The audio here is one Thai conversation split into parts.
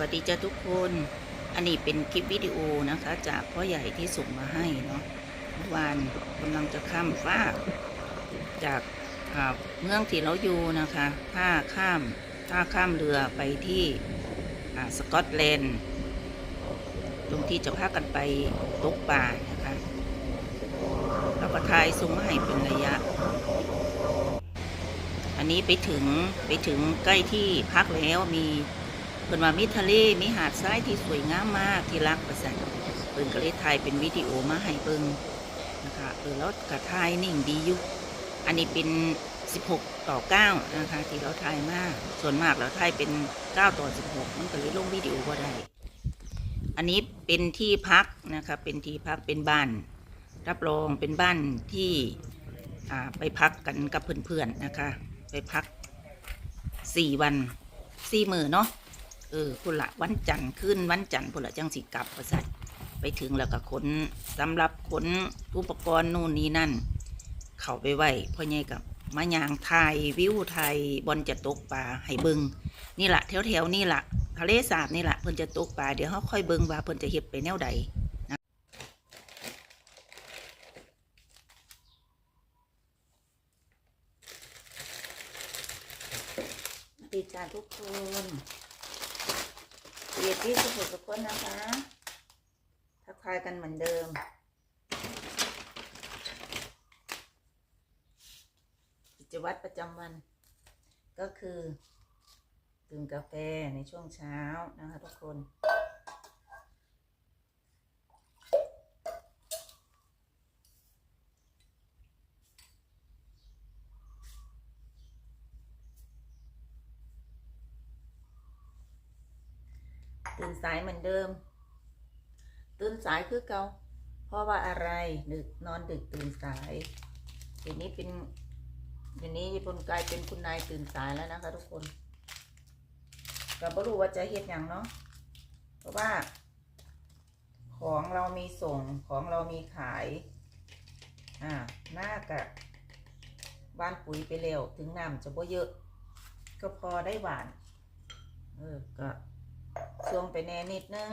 วัสดีจ้าทุกคน อันนี้เป็นคลิปวิดีโอนะคะ จากพ่อใหญ่ที่ส่งมาให้เนาะเมื่อวานกำลังจะข้ามฟ้า จากเมืองที่เราอยู่นะคะท่าข้ามท่าข้ามเรือไปที่สกอตแลนด์ ตรงที่จะพากันไปตกป่านะคะแล้วก็ทายส่งมาให้เป็นระยะ อันนี้ไปถึงไปถึงใกล้ที่พักแล้วมี พิ่นว่ามีทะเลมีหาดทรายที่สวยงามมากที่รักประสันเพิ่นก็เลยถ่ายเป็นวิดีโอมาให้เบิ่งนะคะเออแล้วก็ถ่ายนิ่งดีอยู่อันนี้เป็น 16 ต่อ 9 นะคะ ที่เราถ่ายมาก ส่วนมากเราถ่ายเป็น 9 ต่อ 16 มันก็เลยลงวิดีโอบ่ได้ อันนี้เป็นที่พักนะคะ เป็นที่พักเป็นบ้าน รับรองเป็นบ้านที่ไปพักกันกับเพื่อนๆนะคะ ไปพักสี่วันสี่มือเนาะ เออพุ่นละวันจันทร์ขึ้นวันจันทร์พุ่นละจังสิกลับประสันไปถึงแล้วก็ขนสำหรับขนอุปกรณ์นู่นนี่นั่น เข้าไปไหวพ่อใหญ่กับมายางไทยวิวไทยบอลจะตกปลาให้เบิงนี่แหละแถวแถวๆนี่แหละทะเลสาบนี่แหละเพิ่นจะตกปลาเดี๋ยวเขาค่อยเบิงว่าเพิ่นจะเฮ็ดไปแนวใดดีจ้าทุกคน เรียนที่สุขทุกคนนะคะ ทักทายกันเหมือนเดิม กิจวัตรประจำวัน ก็คือดื่มกาแฟในช่วงเช้านะคะทุกคน ตื่นสายเหมือนเดิม ตื่นสายคือเกาเพราะว่าอะไรดึกนอนดึกตื่นสายเดี๋ยวนี้เป็นเดี๋ยวนี้ญี่ปุ่นกลายเป็นคุณนายตื่นสายแล้วนะคะ ทุกคนก็ไม่รู้ว่าจะเฮ็ดอย่างเนาะเพราะว่า ของเรามีส่งของเรามีขาย อ่าหน้ากะบ้านปุ๋ยไปเร็วถึงน้ำจะบ่เยอะ ก็พอได้หวาน เออก็ ช่วงไปแน่นิดนึง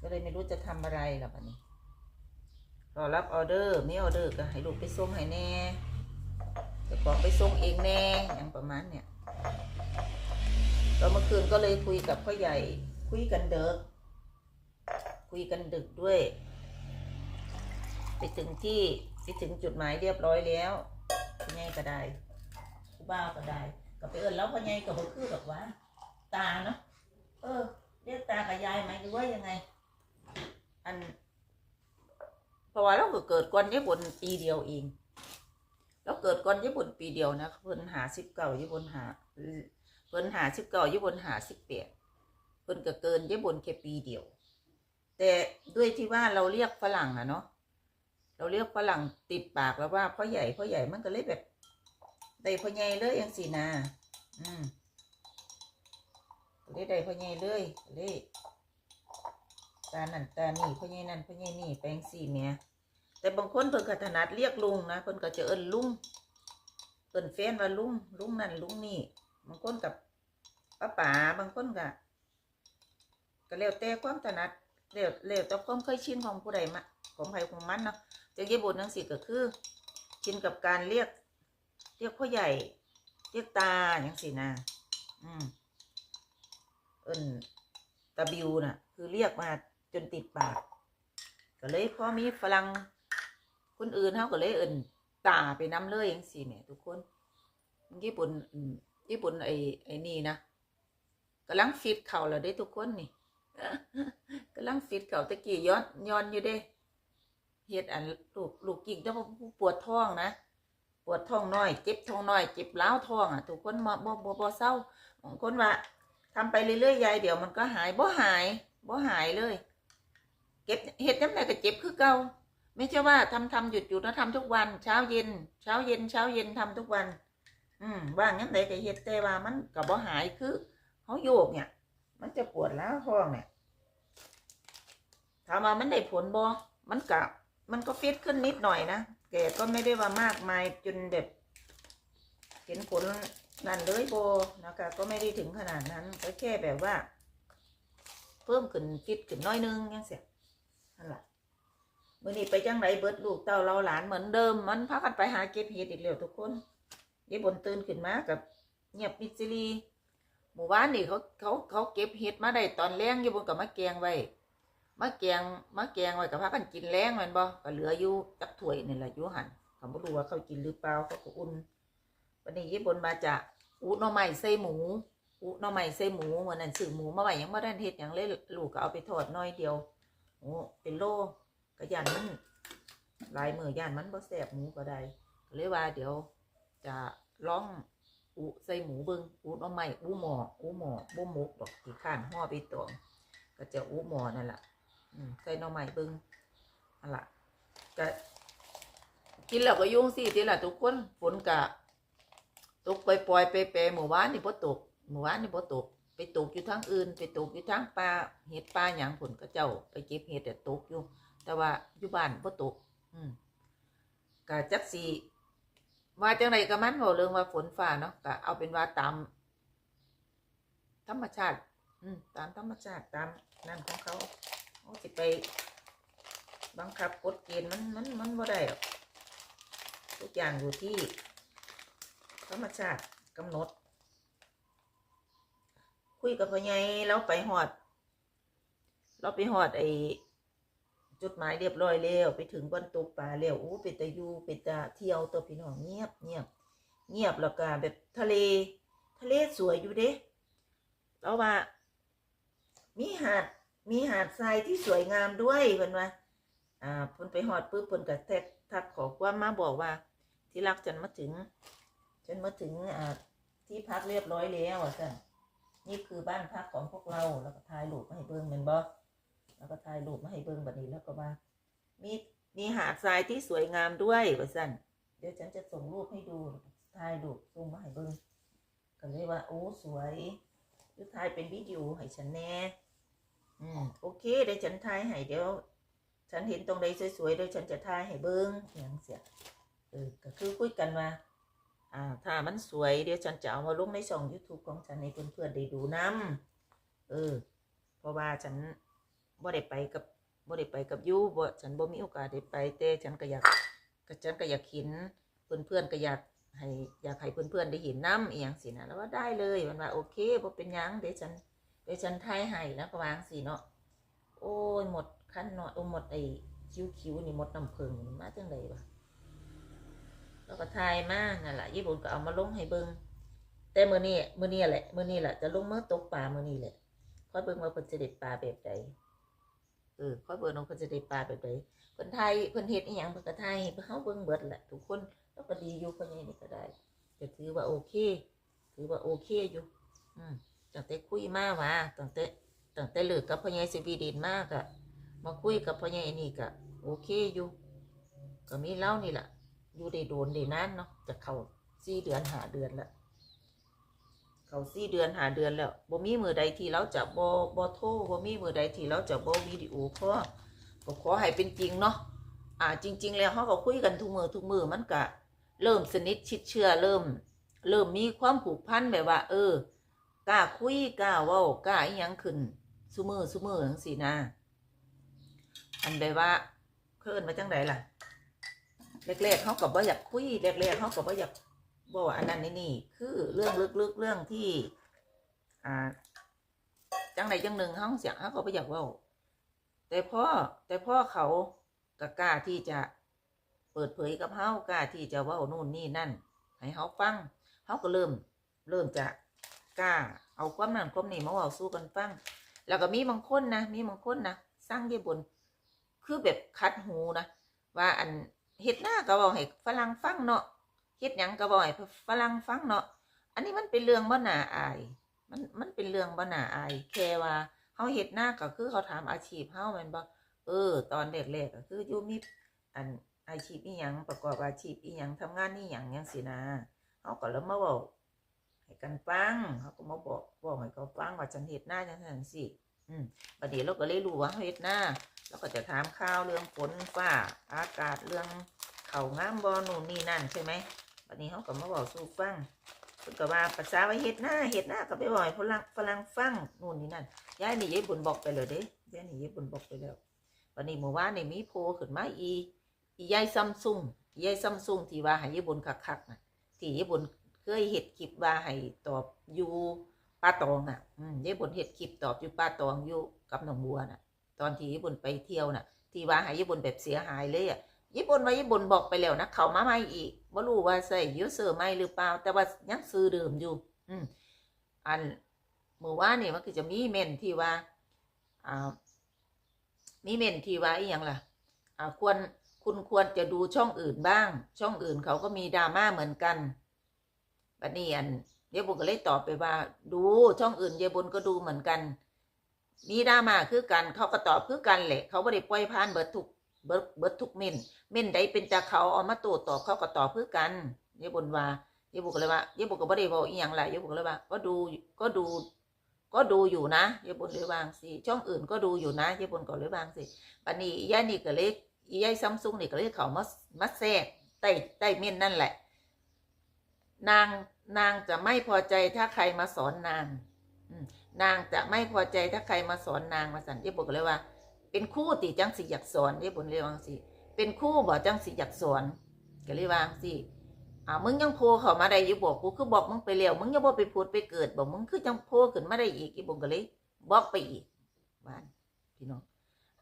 ก็เลยไม่รู้จะทำอะไรหรอกอันนี้รอรับออเดอร์ไม่ออเดอร์ก็ให้ลูกไปส่งให้แน่จะบอกไปส่งเองแน่อย่างประมาณเนี่ยแล้วเมื่อคืนก็เลยคุยกับพ่อใหญ่คุยกันเดึก คุยกันดึกด้วย ไปถึงที่ไปถึงจุดหมายเรียบร้อยแล้วพ่อใหญ่ก็ได้ ผู้บ้าวก็ได้ก็ไปเอินแล้วพ่อใหญ่ก็บอกคือแบบว่า ตาเนาะเออเรียกตากับยายไหมหรือว่ายังไง อันเพราะว่าเราก็เกิดก่อนญี่ปุ่นปีเดียวเองเราเกิดก่อนญี่ปุ่นปีเดียวนะเพิ่นหาสิบเก้าญี่ปุ่นหาเพิ่นหาสิบเก้าญี่ปุ่นหาสิบแปดเพิ่นก็เกินญี่ปุ่นแค่ปีเดียว แต่ด้วยที่ว่าเราเรียกฝรั่งอะเนาะเราเรียกฝรั่งติดปากแล้วว่าพ่อใหญ่พ่อใหญ่มันก็เลยแบบ ได้พ่อใหญ่เลยอย่างสินะอืมเลยได้พ่อใหญ่เลยเลยตาหนันตาหนี่พ่อใหญ่นั่นพ่อใหญ่นี่แปลงสีเนี่ยแต่บางคนเพิ่นก็ถนัดเรียกลุงนะเพิ่นก็จะเอิ้นลุงเอิ้นแฟนว่าลุงลุงนั่นลุงนี่บางคนกับป้าป๋าบางคนก็ก็แล้วแต่ความถนัดแล้วแล้วแต่ความเคยชินของผู้ใดมาของใครของมันเนาะจากญี่ปุ่นทั้งสี่ก็คือชินกับการเรียก เรียกพ่อใหญ่ เรียกตาอย่างสี่นะอืมเอิ้นตาบิวน่ะ คือเรียกมาจนติดปาก ก็เลยพอมีฝรั่งคนอื่นเขาก็เลยเอิ้นตาไปน้ำเลยอย่างสี่เนี่ย ทุกคนญี่ปุ่นญี่ปุ่นไอ้ไอ้นี่นะกำลังฟิตเข่าแล้วได้ทุกคนนี่กำลังฟิตเข่าตะกี้ย้อนย้อนอยู่เด้เฮ็ดอันลูกลูกกิ่งจะปวดท้องนะ ปวดท้องน้อย เจ็บท้องน้อย เจ็บล้าวท้องอะทุกคนบ่บ่บ่เศร้าบางคนว่าทำไปเรื่อยๆยายเดี๋ยวมันก็หายบ่หายบ่หายเลย เก็บเห็ดน้ำไหนก็เจ็บคือเก่าไม่ใช่ว่าทำทำหยุดหยุดแล้วทำทุกวัน เช้าเย็น เช้าเย็นเช้าเย็นทำทุกวัน อืมว่างั้นไหนก็เห็ดแต่ว่ามันก็บ่หายคือเขาโยกเนี่ย มันจะปวดล้าวท้องเนี่ยถามว่ามันได้ผลบ่มันกะมันก็ฟิตขึ้นนิดหน่อยนะ แกก็ไม่ได้ว่ามากมายจนแบบเห็นผลนั่นเลยโบนะคะ ก็ไม่ได้ถึงขนาดนั้นก็แค่แบบว่า เพิ่มขึ้นฟิตขึ้นน้อยนึงยังเสียนั่นแหละมื่อนี้ไปจังไรเบิดลูกเต้าเราหลานเหมือนเดิม มันพากันไปหาเก็บเห็ดอีกแล้วทุกคนยายบนตื่นขึ้นมากับเงียบมิดซิลีหมู่บ้านนี่เขาเขาเขาเก็บเห็ดมาได้ตอนแรงยายบนกับมะแกงไว้ มะแกงมะแกงไว้กับพากันกินแรงมันบ่ก็เหลืออยู่จักถ้วยนี่แหละอยู่หันเขาไม่รู้ว่าเขากินหรือเปล่าเขาก็อุ่นวันนี้ยายบนมาจากอูหน่อไม้ใส่หมูอุหน่อไม้ใส่หมูเหมือนนั่นซื้อหมูมาไว้ยังไม่ได้เฮ็ดหยังเลยลูกก็เอาไปทอดน้อยเดียวโอ้เป็นโลก็ย่านมันลายมือย่านมันบ่แซ่บหมูก็ได้เลยว่าเดี๋ยวจะล่องอุใส่หมูเบิงอุหน่อไม้อุหมออุหมอบ่หมกดอกที่ข้านห่อไปตองก็จะอุหมอนั่นแหละ ใส่หน่อไม้เบิงนั่นละก็กินแล้วก็ยุ่งสิทีละทุกคนฝนก็ตกปล่อยๆไปแปรหมู่บ้านนี่บ่ตกเมื่อวานนี่บ่ตก ไปตกอยู่ทางอื่น ไปตกอยู่ทางป่าเห็ดป่าหยังผลก็เจ้า ไปเก็บเห็ดแต่ตกอยู่ แต่ว่าอยู่บ้านบ่ตก อืมก็จักสีว่าจังไรก็มันบ่เรื่องว่าฝนฟ้าเนาะก็เอาเป็นว่าตามธรรมชาติ อืมตามธรรมชาติตามนั่นของเขา โอ้สิไป บังคับกฎเกณฑ์มันมันมันบ่ได้หรอกทุกอย่างอยู่ที่ธรรมชาติกำหนด คุยกับพ่อใหญ่แล้วไปหอด เราไปหอดไอจุดหมายเรียบร้อยแล้วไปถึงบนตกปลาแล้วโอ้เป็นตะยูเป็นตะเที่ยวตัวพี่น้องเงียบเงียบเงียบแล้วก็แบบทะเล ทะเลสวยอยู่เด้แล้วว่ามีหาด มีหาดทรายที่สวยงามด้วยเพิ่นว่าอ่าเพิ่นไปหอดปุ๊บเพิ่นก็แท็กทักขอความมาบอกว่า ที่รักฉันมาถึงฉันมาถึงอ่าที่พักเรียบร้อยแล้วอะสั่นนี่คือบ้านพักของพวกเราแล้วก็ถ่ายรูปมาให้เบิ้งแมันบ่แล้วก็ถ่ายรูปมาให้เบิ้งแบบนี้แล้วก็ว่า มีมีหาดทรายที่สวยงามด้วยว่าสั่นเดี๋ยวฉันจะส่งรูปให้ดูถ่ายรูปส่งมาให้เบิ้งก็เลยว่าโอ้สวยหรือถ่ายเป็นวิดีโอให้ฉันแน่ อืมโอเคเดี๋ยวฉันถ่ายให้เดี๋ยว ฉันเห็นตรงใดสวยๆเดี๋ยวฉันจะถ่ายให้เบิ้งอย่างเสียเออก็คือคุยกันว่าอ่า ถ้ามันสวยเดี๋ยวฉันจะเอามาลงในช่อง YouTube ของฉันให้เพื่อนๆได้ดูนํเออ เพราะว่าฉันบ่ได้ไปกับบ่ได้ไปกับยูบ่ฉันบ่มีโอกาสได้ไปแต่ฉันก็อยากก็ฉันก็อยากเห็นเพื่อนๆก็อยากให้อยากให้เพื่อนๆได้เห็นน้ำอีหยังสินะแล้วว่าได้เลยมันว่าโอเคบ่เป็นยังเดี๋ยวฉัน เดี๋ยวฉันทายให้แล้วก็วางสิเนาะโอ้ยหมดขั้นเนาะโอ้หมดไอ้คิ้วๆนี่หมดน้ำผึ้งมาจังไดวะแล้วก็ทายมากนั่นแหละญี่ปุ่นก็เอามาลงให้เบิงแต่มือนี้มื้อนี้แหละมือนี้แหละจะลงมือตกปลามือนี้แหละค่อยเบิ่งว่าเพิ่นจะได้ปลาแบบใดเออค่อยเบิ่งว่าเพิ่นจะได้ปลาแบบใดเพิ่นไทยเพิ่นเฮ็ดอีหยังเพิ่นก็ไทยให้เฮาเบิ่งเบิดแหละทุกคนแล้วก็ดีอยู่เพิ่นนี่นี่ก็ได้ก็ถือว่าโอเค ถือว่าโอเคอยู่ อืม ตั้งแต่คุยมาว่าตั้งแต่ตั้งแต่เลิกกับพ่อใหญ่สวีเดนมากอะมาคุยกับพ่อใหญ่นี่ก็โอเคอยู่ก็มีเล่านี่แหละอยู่ได้โดนได้นานเนาะจะเข้าสี่เดือนหาเดือนล้วเข้าสี่เดือนหาเดือนแล้วบ่มีมือใดที่เราจะบ่บ่โทรบ่มีมือใดที่เราจะบ่วิดีโอคอลก็ขอให้เป็นจริงเนาะอ่าจริง ๆ แล้วเขาก็คุยกันทุกมือทุกมือมันก็เริ่มสนิทชิดเชื่อเริ่ม เริ่มมีความผูกพันแบบว่า เออ กล้าคุยกล้าเว้ากล้าอีหยังขึ้นซุมือซุมือจังซี่นะอันแบบว่าเพิ่นมาจังไดล่ะแรกๆเขาก็บ่อยากคุยแรกๆเขาก็บ่อยากบอกว่าอันนั้นนี่นี่คือเรื่องลึกๆเรื่องที่ อ่า จังใดจังหนึ่งเขาเสียงเขาก็บ่อยากว่าแต่พ่อแต่พ่อเขาก็กล้าที่จะเปิดเผยกับเขากล้าที่จะว่านู่นนี่นั่น ให้เขาฟังเขาก็เริ่ม เริ่มจะ กล้าเอาความนั้นความนี้มาเว่าสู้กันฟัง แล้วก็มีบางคนนะมีบางคนนะสร้างเยี่บน คือแบบคัดหูนะว่าอันเฮ็ดหน้าก็บอกให้ฝรั่งฟังเนาะเฮ็ดหยังก็บอกให้ฝรั่งฟังเนาะอันนี้มันเป็นเรื่องบ่น่าอาย มันมันเป็นเรื่องบ่น่าอายแค่ว่าเฮาเฮ็ดหน้าก็คือเขาถามอาชีพเฮาม่นบ่เออ ตอนแรกๆก็คืออยู่มีอันอาชีพอีหยังประกอบอาชีพอีหยังทำงานอีหยังจังซี่นะเฮาก็เลยมาเว้า ให้กันฟังเฮาก็มาบอกบอกให้เขาฟังว่าฉันเฮ็ดหน้าจังซั่นจังซี่อืมบัดนี้เราก็เลยรู้ว่าเฮ็ดหน้าแล้วก็จะถามข่าวเรื่องฝนฟ้าอากาศเรื่องเขางามบอนู่นนี่นั่นใช่ไหมวันนี้เขาก็มาบอกสู่ฟังเพิ่นก็ว่าภาษาว่าเฮ็ดหน้าเฮ็ดหน้าก็ไปบ่อยฝรั่งฝรั่งฟังนู่นนี่นั่นยายนี่ยายบุญบอกไปเลยเด้ยายนี่ยายบุญบอกไปแล้ววันนี้เมื่อวานนี่มีโพขึ้นมาอีอียายซัมซุงยายซัมซุงที่ว่าให้ยายบุญคักๆน่ะที่ยายบุญ เคยเฮ็ดคลิปว่าให้ตอบอยู่ป้าตองน่ะอืมยายบุญเฮ็ดคลิปตอบอยู่ป้าตองอยู่กับน้องบัวน่ะ ตอนที่ยายบุญไปเที่ยวน่ะ ที่ว่าให้ยายบุญแบบเสียหายเลยอะญี่ปุ่นว่าญี่ปุ่นบอกไปแล้วนะเขามาใหม่อีกบ่รู้ว่าใส่ยูเซอร์ใหม่หรือเปล่า แต่ว่ายังซื้อเดิมอยู่ อืมอันเมื่อวานนี่มันคือจะมีเมนที่ว่าอ่ามีเมนที่ว่าอีหยังล่ะอ่าควรคุณควรจะดูช่องอื่นบ้าง ช่องอื่นเขาก็มีดราม่าเหมือนกัน บัดนี้อันเยายบุญก็เลยตอบไปว่า ดูช่องอื่นเยายบุญก็ดูเหมือนกันมีดรามาคือกัน เขาก็ตอบคือกันแหละ เขาไม่ได้ปล่อยผ่านเบิดทุกเบิดเบิดทุกเมนเม่นใดเป็นจากเขาเอามาโต้ตอบเขาก็ตอบเพื่อกันยายบุญว่าเยายบุญก็เลยว่าเยายบุญก็บ่ได้บอกอีหยังแหละยายบุญก็เลยว่า ก็ดูก็ดู ก็ดูอยู่นะยายบุญเลยวางสิช่องอื่นก็ดูอยู่นะยายบุญก็เลยวางสิปันนี้ยายนี่ก็เลยยายซัมซุงนี่ก็เลยเขามามาแทรกใต้ใต้เม่นนั่นแหละ นางนางจะไม่พอใจถ้าใครมาสอนนางนางจะไม่พอใจถ้าใครมาสอนนางมาสั่นยายบุกเลยว่า เป็นคู่ติจังสิอยากสอนยายบุญเลยวางสิเป็นคู่บ่จังสิอยากสอนก็เลยวาจั่งสิอ่ามึงยังโพเข้ามาได้อยู่บอกกูคือบอกมึงไปแล้วมึงยังบ่ไปพูดไปเกิดบอกมึงคือจังโพขึ้นมาได้อีกอีบงก็เลยบอกไปอีกบ้านพี่น้อง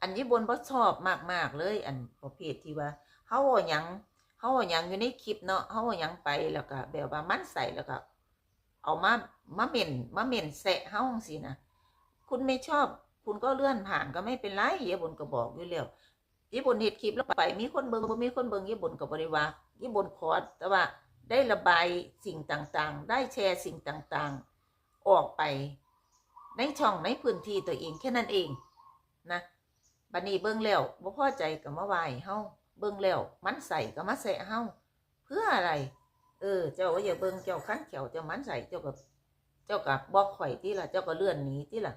อันนี้บนบ่ชอบมากๆเลย อันประเภทที่ว่าเฮาอาหยัง เฮาเอายังอยู่ในคลิปเนาะเฮาเอายังไปแล้วก็แบบว่ามันใส่แล้วก็ เอามามาเม่นมาเม่นแสะเฮาจังซี่นะคุณไม่ชอบ คุณก็เลื่อนผ่านก็ไม่เป็นไรเยบนก็บอกอยู่แล้วญี่ปุ่นเห็ดคลิปแล้วไปมีคนเบิงบ่มีคนเบิงญี่ปุ่นกับบริวาญี่ปุ่นขอแต่ว่าได้ระบายสิ่งต่างๆ ได้แชร์สิ่งต่างๆ ออกไป ในช่องในพื้นที่ตัวเองแค่นั้นเองนะบัดนี้เบิ่งแล้วบ่พอใจก็มาไหว้เฮา เบิ่งแล้วมันใส่ก็มาแสะเฮาเพื่ออะไร เออ เจ้าก็อย่าเบิ่งเจ้าขั้นเขียวเจ้ามันใส่เจ้าก็เจ้าก็บอกข่อยที่ล่ะ เจ้าก็เลื่อนหนีที่ล่ะ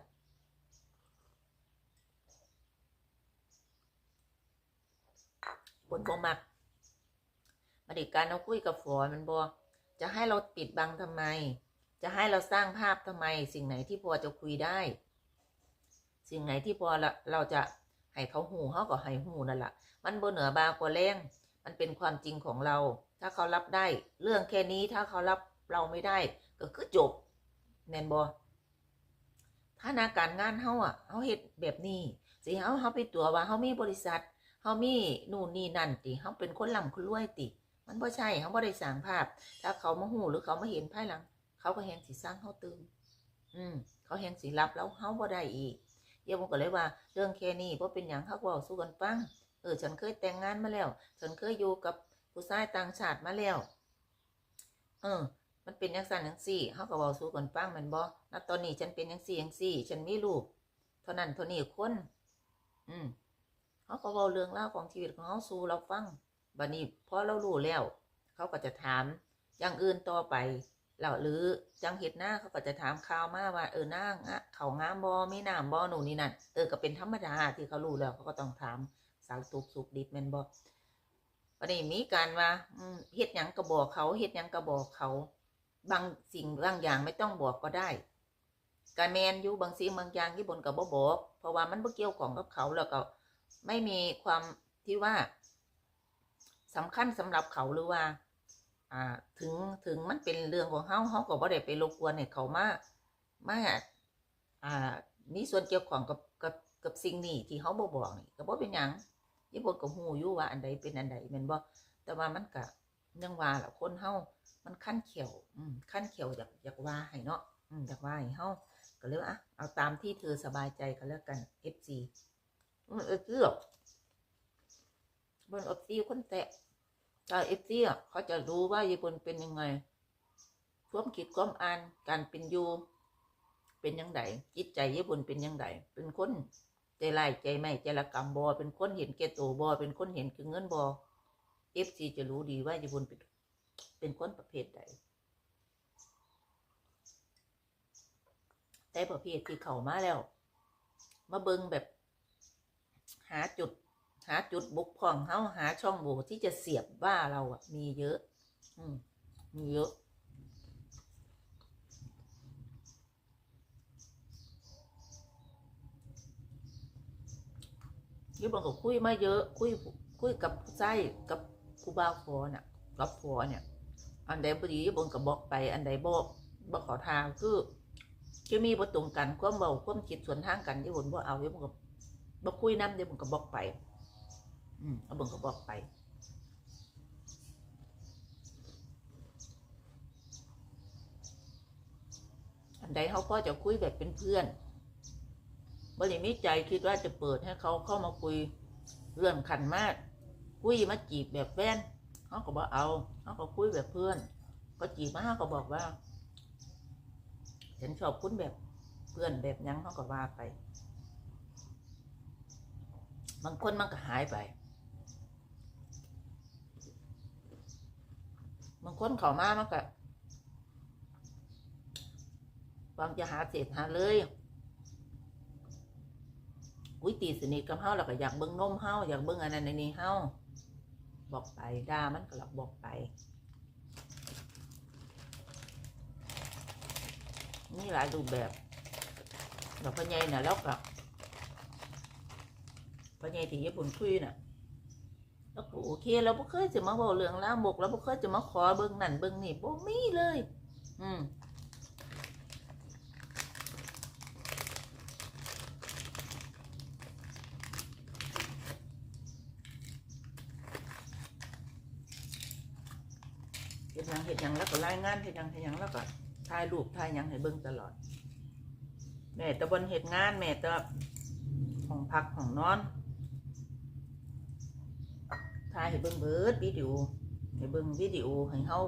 ผลบ่มักมาดิการเราคุยกับฝอมันบอจะให้เราปิดบังทำไม จะให้เราสร้างภาพทำไม สิ่งไหนที่พอจะคุยได้ สิ่งไหนที่พอเราจะ ให้เขาหูเขาก็ให้หูนั่นแหละมันบ่เหนือบากว่าแรงมันเป็นความจริงของเรา ถ้าเขารับได้ เรื่องแค่นี้ถ้าเขารับเราไม่ได้ ก็คือจบแมนบอถ้านาการงานเฮาอะเฮาเฮ็ดแบบนี้สิเฮาเฮาไปตัวว่าเฮามีบริษัทเฮามีนู่นนี่นั่นติเฮาเป็นคนร่ำคนรวยติ มันบ่ใช่เฮาบ่ได้สร้างภาพ ถ้าเขามาหูหรือเขามาเห็นภายหลัง เขาก็แฮงสิสร้างเฮาตื่นอืมเขาแฮงสิรับแล้วเฮาบ่ได้อีก เยวผมก็เลยว่า เรื่องแค่นี้บ่เป็นหยังเฮาก็เว้าสู่กันฟังเออฉันเคยแต่งงานมาแล้ว ฉันเคยอยู่กับผู้ชายต่างชาติมาแล้วเออมันเป็นจังซั่นจังซี่เฮาก็เว้าสู่กันฟังม่นบ่ณตอนนี้ฉันเป็นจังซี่จังซี่ ฉันมีลูกเท่านั้นเท่านี้คน อืมเขาก็เว้าเรื่องราของชีวิตของเขาสู่เราฟังบัดนี้พอเรารู้แล้ว เขาก็จะถามอย่างอื่นต่อไป แล้วหรือจังเห็ดหน้าเขาก็จะถามข่าวมาว่าเออหน้างะเขางามบอไมีน้ำบอหนูนี่นั่นเออก็เป็นธรรมดาที่เขารู้แล้วเขาก็ต้องถามสารตุกสุกดิบแมนบอวันนี้มีการว่าเฮ็ดหยังก็บอกเขาเฮ็ดหยังก็บอกเขา บางสิ่งบางอย่างไม่ต้องบอกก็ได้การแมนอยู่บางสิ่งบางอย่างที่บนกับบ่บอก เพราะว่ามันบ่เกี่ยวของกับเขาแล้วก็ไม่มีความที่ว่าสำคัญสำหรับเขาหรือว่า อ่าถึงถึงมันเป็นเรื่องของเขาเขาก็บ่ได้ไปรบกวนให้เขามามาอ่ามีส่วนเกี่ยวข้องกับกับกับสิ่งนี้ที่เขาบ่บอกนี่ก็บ่เป็นหยังยี่บนก็ฮู้อยู่ว่าอันใดเป็นอันใดแม่นบ่แต่ว่ามันก็ยังว่าล่ะคนเฮามันขั้นเขียวอืมขั้นเขียวอยากอยากว่าให้เนาะอืมอยากว่าให้เฮาก็เลยว่าอะเอาตามที่เธอสบายใจก็แล้วกัน FC อืมเออเกือบบนเอฟซีคนแตะ แต่เอฟซีอะเขาจะรู้ว่าญี่ปุ่นเป็นยังไงความคิดความอ่านการเป็นอยู่เป็นยังไงจิตใจญี่ปุ่นเป็นยังไงเป็นคนใจไล่ใจไม่ใจละกรรมบอเป็นคนเห็นแก่ตัวบอเป็นคนเห็นคือเงินบอเอฟซีจะรู้ดีว่าญี่ปุ่นเป็นเป็นคนประเภทใดแต่ประเภทที่เข้ามาแล้ว มาเบิงแบบ หาจุด หาจุดบุกพร่องเขาหาช่องโหว่ที่จะเสียบว่าเราอะมีเยอะ อืมีเยอะยุบังก็คุยมาเยอะ คุยคุยกับไส้กับครูบาฟอเนี่ยกับฟอเนี่ย อันใดพอดียุบังก็บอกไป อันใดบอกบอกขอทางคือจะมีประตรงกันความเบาความคิดส่วนทางกันยุบังบ่เอายุบังก็บอกคุยน้ำยุบังก็บอกไป อืมเอาบนกับอกไปอันใดเขาก็จะคุยแบบเป็นเพื่อนบริมิใจคิดว่าจะเปิดให้เขาเข้ามาคุยเรื่องขันมาก คุยมาจีบแบบแฟนเขาก็บอกเอาเขาก็คุยแบบเพื่อน ก็จีบมาเขาก็บอกว่าฉันชอบคุณแบบเพื่อนแบบยังเขาก็ว่าไป บางคนมันก็หายไป บางคนเขามามันก็บางจะหาเศษหาเลยอุ้ยตีสนิทกับเฮาแล้วก็อยากเบิ่งนมเฮาอยากเบิ่งอันนั้นอันนี้เฮาบอกไปด่ามันก็หลับบอกไป นี่หลายรูปแบบเราพ่อใหญ่น่ะแล้วก็พ่อใหญ่ที่ญี่ปุ่นคุยน่ะ แล้วก็โอเคเราบ่เคยจะมาบอกเรื่องลามกเราบ่เคยจะมาขอเบิ่งนั่นเบิ่งนี่บ่มีเลย อืมเฮ็ดยังเฮ็ดยังแล้วก็รายงานเฮ็ดยังเฮ็ดยังแล้วก็ถ่ายรูปถ่ายยังให้เบิ่งตลอด แม่แตะบนเฮ็ดงานแม่แตะห้องพักห้องนอน ให้เบิ่งเบิดวิดีโอให้เบิ่งวิดีโอให้เฮา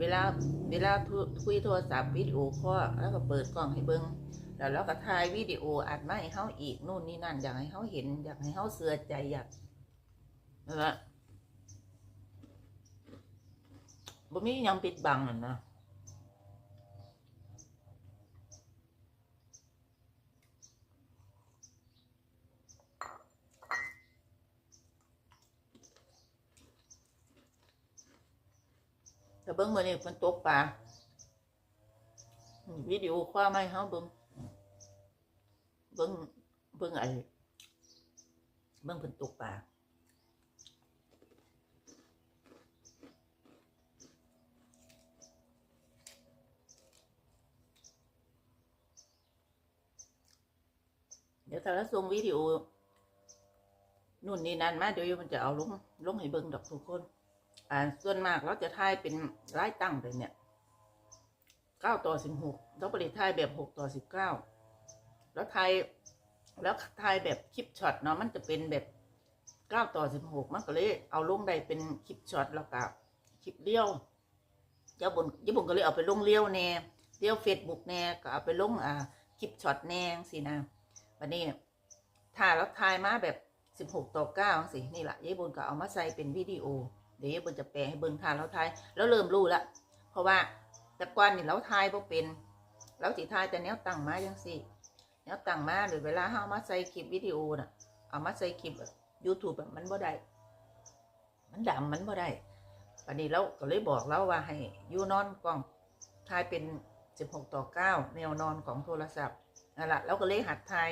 เวลาเวลาคุยโทรศัพท์วิดีโอคอแล้วก็เปิดกล้องให้เบิ่งแล้วเราก็ถ่ายวิดีโออัดมาให้เฮาอีกนู่นนี่นั่นอยากให้เฮาเห็น อยากให้เฮาเสือใจอยากนั่นแหละบ่มียังปิดบังนั่นนะ แต่เบิ่งมื้อนี้มันตกปลาวิดีโอคว้าไม่เฮาเบิ่งเบิ่งเบิ่งไอ้เบิ่งเพิ่นตกปลาเดี๋ยวถ้าเราส่งวิดีโอนู่นนี่นั่นมาเดี๋ยวมันจะเอาลงลงให้เบิ่งดอกทุกคน อ่าส่วนมากเราจะถ่ายเป็นรายตั้งเลยเนี่ยเก้าต่อสิบหกเราผลิตถ่ายแบบหกต่อสิบเก้าแล้วถ่ายแล้วถ่ายแบบคลิปช็อตเนาะมันจะเป็นแบบเก้าต่อสิบหกมันก็เลย เอาลงได้เป็นคลิปช็อตแล้วก็คลิปเลี้ยวเจ้าบนญี่ปุ่นก็เลยเอาไปลงเลี้ยวแน่เลี้ยวเฟซบุ๊กแน่ก็เอาไปลงอ่าคลิปช็อตแน่สินะวันนี้ถ่ายแล้วถ่ายมาแบบสิบหกต่อเก้าสินี่แหละยายบุญก็เอามาใส่เป็นวิดีโอ เดี๋ยวยายบุญจะแปลให้เบิ่งถ่ายแล้วถ่ายแล้วเริ่มรู้ละเพราะว่าแต่ก่อนนี่เราถ่ายบ่เป็นเราสิถ่ายแต่แนวตั้งมาจังสิแนวตั้งมาหรือเวลาเฮามาใส่คลิปวิดีโอน่ะ เอามาใส่คลิปยูทูบแบบมันบ่ได้มันดำมันบ่ได้วันนี้เราก็เลยบอกเราว่าให้ยูนอนกล้องถ่ายเป็นสิบหกต่อเก้าแนวนอนของโทรศัพท์นั่นแหละเราก็เลยหัดทาย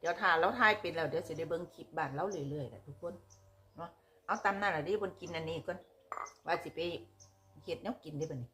เดี๋ยวทานแล้วทายเป็นแล้วเดี๋ยวจะได้เบิ่งคลิปบ้านเราเรื่อยๆแหละทุกคน เอาตำนั่นแหละดิบนกินอันนี้ก่อนว่าสิไปเห็ดเนวกินได้บ่นี่